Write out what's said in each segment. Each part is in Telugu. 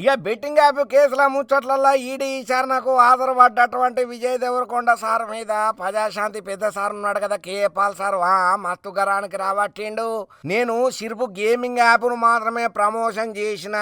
ఇక బెట్టింగ్ యాప్ కేసుల ముచ్చట్లల్లా ఈడీ విచారణకు హాజరుపడ్డటువంటి విజయ్ దేవరకొండ సార్ మీద ప్రజాశాంతి పెద్ద సార్ ఉన్నాడు కదా కే పాల్ సార్. వా మస్తు గరానికి రాబట్టిండు. నేను సిర్పు గేమింగ్ యాప్ను మాత్రమే ప్రమోషన్ చేసిన.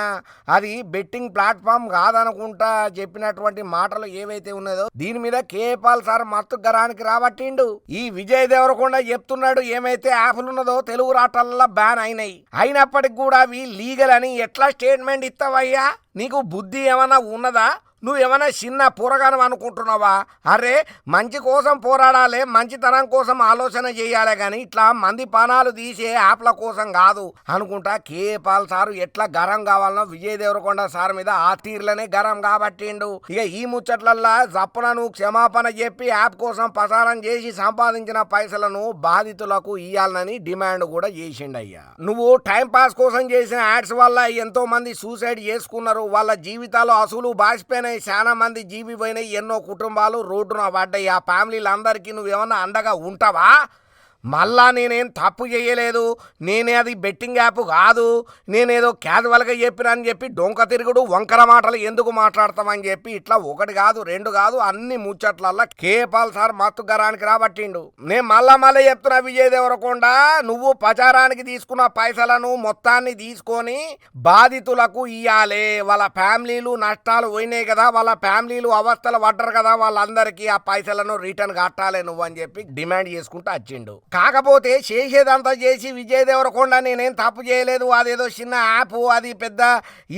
అది బెట్టింగ్ ప్లాట్ఫామ్ కాదనుకుంటా చెప్పినటువంటి మాటలు ఏవైతే ఉన్నదో దీని మీద కే పాల్ సార్ మస్తు గరానికి రాబట్టిండు. ఈ విజయ్ దేవరకొండ చెప్తున్నాడు ఏమైతే యాప్లు ఉన్నదో తెలుగు రాష్ట్రాలలో బ్యాన్ అయినాయి. అయినప్పటికి కూడా అవి లీగల్ అని ఎట్లా స్టేట్మెంట్ ఇస్తావయ్యా? నీకు బుద్ధి ఏమన్నా ఉన్నదా? నువ్వు ఏమైనా చిన్న పోరగానం అనుకుంటున్నావా? అరే మంచి కోసం పోరాడాలి మంచితనం కోసం ఆలోచన చేయాలి కానీ ఇట్లా మంది పానాలు తీసే యాప్ల కోసం కాదు అనుకుంటా. కే పాల్ సారు ఎట్లా గరం కావాలనో విజయ్ దేవరకొండ సార్ మీద ఆ తీర్లనే గరం కాబట్టిండు. ఇక ఈ ముచ్చట్లల్లా జప్పున నువ్వు క్షమాపణ చెప్పి యాప్ కోసం ప్రసారం చేసి సంపాదించిన పైసలను బాధితులకు ఇయ్యాలని డిమాండ్ కూడా చేసిండయ్యా. నువ్వు టైం పాస్ కోసం చేసిన యాడ్స్ వల్ల ఎంతో మంది సూసైడ్ చేసుకున్నారు. వాళ్ళ జీవితాలు అసలు పోయినాయి చాలా మంది జీబీ పోయినాయి ఎన్నో కుటుంబాలు రోడ్డున పడ్డాయి. ఆ ఫ్యామిలీలందరికీ నువ్వేమన్నా అండగా ఉంటావా? మళ్ళా నేనేం తప్పు చేయలేదు? నేనే అది బెట్టింగ్ యాప్ కాదు. నేనేదో క్యాజువల్గా చెప్పిన అని చెప్పి డొంక తిరుగుడు వంకర మాటలు ఎందుకు మాట్లాడతామని చెప్పి ఇట్లా ఒకటి కాదు రెండు కాదు అన్ని ముచ్చట్లల్లా కేపాల్ సార్ మత్తు గరానికి రాబట్టిండు. నేను మళ్ళా మళ్ళీ చెప్తున్నా విజయ్ దేవరకొండ నువ్వు ప్రచారానికి తీసుకున్న పైసలను మొత్తాన్ని తీసుకొని బాధితులకు ఇయ్యాలే. వాళ్ళ ఫ్యామిలీలు నష్టాలు పోయినాయి కదా వాళ్ళ ఫ్యామిలీలు అవస్థలు పడ్డరు కదా వాళ్ళందరికీ ఆ పైసలను రిటర్న్ కట్టాలి నువ్వు అని చెప్పి డిమాండ్ చేసుకుంటూ వచ్చిండు. కాకపోతే చేసేదంతా చేసి విజయ్ దేవరకొండ నేనేం తప్పు చేయలేదు అదేదో చిన్న యాప్ అది పెద్ద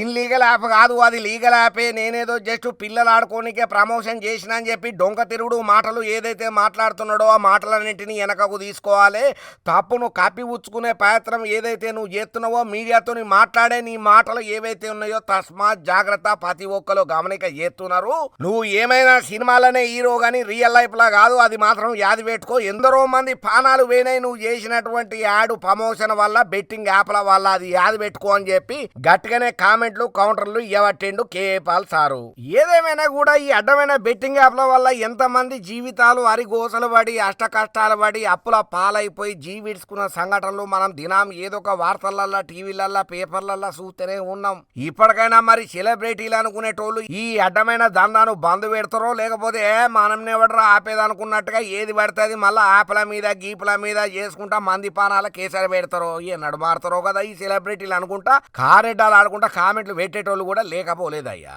ఇన్లీగల్ యాప్ కాదు అది లీగల్ యాపే. నేనేదో జస్ట్ పిల్లలు ఆడుకోనికే ప్రమోషన్ చేసిన అని చెప్పి డొంక తిరుగుడు మాటలు ఏదైతే మాట్లాడుతున్నాడో ఆ మాటలన్నింటినీ వెనకకు తీసుకోవాలి. తప్పును కప్పి ఉచ్చుకునే ప్రయత్నం ఏదైతే నువ్వు చేస్తున్నావో మీడియాతో మాట్లాడే నీ మాటలు ఏవైతే ఉన్నాయో తస్మాత్ జాగ్రత్త ప్రతి ఒక్కరు గమనిక చేస్తున్నారు. నువ్వు ఏమైనా సినిమాలనే హీరో కానీ రియల్ లైఫ్లా కాదు అది మాత్రం యాది పెట్టుకో. ఎందరో మంది పానాలు పోయినాయి నువ్వు చేసినటువంటి యాడు ప్రమోషన్ వల్ల బెట్టింగ్ యాప్ల వల్ల అది యాది పెట్టుకో అని చెప్పి గట్టిగానే కామెంట్లు కౌంటర్లు ఇవ్వట్టిండు కేపాల్ సారు. ఏదేమైనా కూడా ఈ అడ్డమైన బెట్టింగ్ యాప్ల వల్ల ఎంతమంది జీవితాలు అరిగోసలు పడి అష్ట కష్టాలు పడి అప్పుల పాలైపోయి జీవిడ్చుకున్న సంఘటనలు మనం దినం ఏదో ఒక వార్తలల్లా టీవీలల్లా పేపర్లల్లా చూస్తూనే ఉన్నాం. ఇప్పటికైనా మరి సెలబ్రిటీలు అనుకునేటోళ్ళు ఈ అడ్డమైన దందాను బంద్ పెడతారో లేకపోతే మనం ఎవడరా ఆపేదనుకున్నట్టుగా ఏది పడుతుంది మళ్ళీ ఆపల మీద గీపుల మీద చేసుకుంటా మంది పానాల కేసరి పెడతారో ఏ నడుమారుతారో కదా ఈ సెలబ్రిటీలు అనుకుంటా కారెడ్డాలు ఆడుకుంటా కామెంట్లు పెట్టేటోళ్ళు కూడా లేకపోలేదయ్యా.